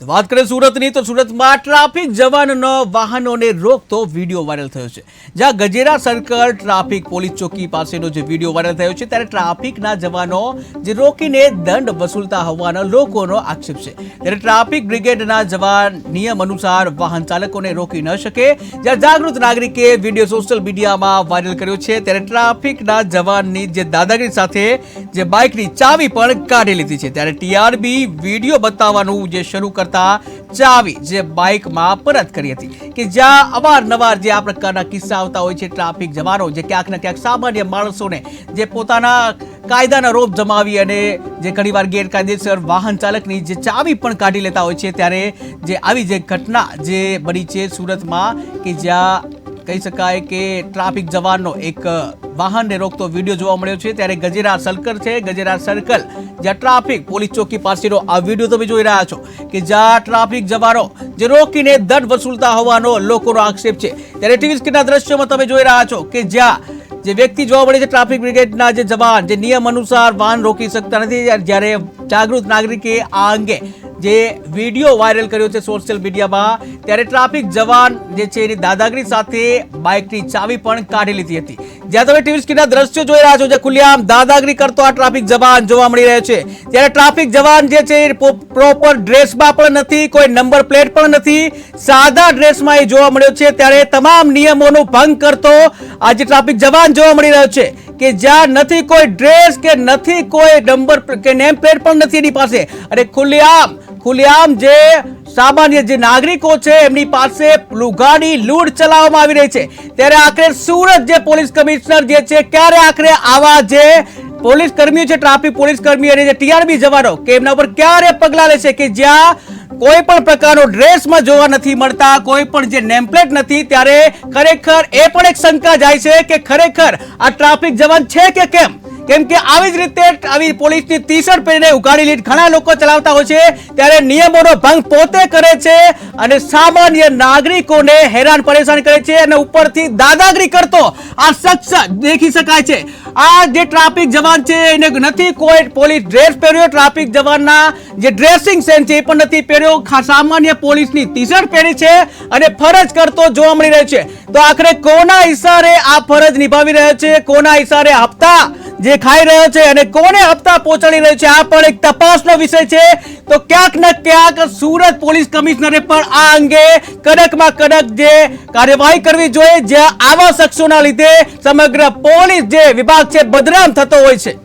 વાત કરીએ સુરતની, તો સુરતમાં ટ્રાફિક જવાનનો વાહનોને રોકતો વીડિયો વાયરલ થયો છે. જ્યાં ગજેરા સર્કલ ટ્રાફિક પોલીસ ચોકી પાસેનો જે વીડિયો વાયરલ થયો છે, ત્યારે ટ્રાફિકના જવાનો જે રોકીને દંડ વસૂલતા હોવાનો લોકોનો આક્ષેપ છે. ત્યારે ટ્રાફિક બ્રિગેડના જવાન નિયમ અનુસાર વાહન ચાલકોને રોકી ન શકે. જ્યાં જાગૃત નાગરિકે વીડિયો સોશિયલ મીડિયામાં વાયરલ કર્યો છે, ત્યારે ટ્રાફિકના જવાનની જે દાદાગીરી સાથે જે બાઇકની ચાવી પણ કાઢી લીધી છે. ત્યારે ટીઆરબી વીડિયો બતાવવાનું જે શરૂ કરતા ચાવી જે બાઇકમાં પરત કરી હતી. કે જ્યાં અવારનવાર જે આ પ્રકારના કિસ્સા આવતા હોય છે, ટ્રાફિક જવાનો, જે ક્યાંક ને ક્યાંક સામાન્ય માણસોને જે પોતાના કાયદાના રોપ જમાવી અને જે ઘણીવાર ગેરકાયદેસર વાહન ચાલકની જે ચાવી પણ કાઢી લેતા હોય છે, ત્યારે જે આવી જે ઘટના જે બની છે સુરતમાં, કે જ્યાં કહી શકાય કે ટ્રાફિક જવાનનો એક વાહનને રોકતો વીડિયો જોવા મળ્યો છે. ત્યારે ગજેરા સર્કલ છે. ગજેરા સર્કલ જ્યાં ટ્રાફિક પોલીસ ચોકી પાસેનો આ વીડિયો તમે જોઈ રહ્યા છો કે જ્યાં ટ્રાફિક જવાનો જે રોકીને દંડ વસૂલતા હોવાનો લોકોનો આક્ષેપ છે. ત્યારે ટીવી સ્ક્રીનના દ્રશ્યોમાં તમે જોઈ રહ્યા છો કે જ્યાં જે વ્યક્તિ જોવા મળે છે ટ્રાફિક બ્રિગેડના જે જવાન, જે નિયમ અનુસાર વાહન રોકી શકતા નથી. જ્યારે જાગૃત નાગરિકે આ અંગે જે વીડિયો વાયરલ કર્યો છે સોશિયલ મીડિયામાં, ત્યારે ટ્રાફિક જવાન જે છે એની દાદાગીરી સાથે બાઇકની ચાવી પણ કાઢી લીધી હતી. જ્યાં તમે ટીવી સ્ક્રીનના દ્રશ્યો જોઈ રહ્યા છો જે ખુલ્લેઆમ દાદાગીરી કરતો આ ટ્રાફિક જવાન જોવા મળી રહ્યો છે. ત્યારે ટ્રાફિક જવાન જે છે પ્રોપર ડ્રેસમાં પણ નથી, કોઈ નંબર પ્લેટ પણ નથી, સાદા ડ્રેસમાં એ જોવા મળ્યો છે. ત્યારે તમામ નિયમોનો ભંગ કરતો આજે ટ્રાફિક જવાન જોવા મળી રહ્યો છે. કે જ્યાં નથી કોઈ ડ્રેસ, કે નથી કોઈ નંબર કે નેમ પ્લેટ પણ નથી એની પાસે. અને ખુલ્લેઆમ ખુલ્લેઆમ જે સામાન્ય જે નાગરિકો છે, એમની પાસે લુગાની લૂંટ ચલાવવામાં આવી રહી છે. ત્યારે આખરે સુરત જે પોલીસ કમિશનર જે છે, ક્યારે આખરે આવા જે પોલીસ કર્મીઓ છે, ટ્રાફિક પોલીસ કર્મીઓ અને જે ટીઆરબી જવાનો, કે એમના ઉપર ક્યારે પગલાં લેશે કે જ્યાં કોઈ પણ પ્રકારનો ડ્રેસમાં જોવા નથી મળતા, કોઈ પણ જે નેમપ્લેટ નથી, ત્યારે ખરેખર એ પણ એક શંકા જાય છે કે ખરેખર આ ટ્રાફિક જવાન છે કે કેમ? કેમ કે આવી જ રીતે આવી પોલીસની ટી શર્ટ પહેરીને ઉઘાડી લીટ ઘણા લોકો ચલાવતા હોય છે, ત્યારે નિયમોનો ભંગ પોતે કરે છે અને સામાન્ય નાગરિકોને હેરાન પરેશાન કરે છે અને ઉપરથી દાદાગીરી કરતો આ શખ્સ દેખી શકાય છે. આ જે ટ્રાફિક જવાન છે, એને નથી કોઈ પોલીસ ડ્રેસ પહેર્યો, ટ્રાફિક જવાનના જે ડ્રેસિંગ સેન્સ છે એ પણ નથી પહેર્યો. સામાન્ય પોલીસની ટી શર્ટ પહેરી છે અને ફરજ કરતો જોવા મળી રહ્યો છે. તો આખરે કોના ઈશારે આ ફરજ નિભાવી રહ્યો છે? કોના ઈશારે હપ્તા જે ખાઈ રહ્યો છે અને કોને હપ્તા પહોંચાડી રહ્યો છે, આ પણ એક તપાસનો વિષય છે. તો ક્યાંક ને ક્યાંક સુરત પોલીસ કમિશનરે પણ આ અંગે કડકમાં કડક જે કાર્યવાહી કરવી જોઈએ, જ્યાં આવા શખ્સોના લીધે સમગ્ર પોલીસ જે વિભાગ છે, બદનામ થતો હોય છે.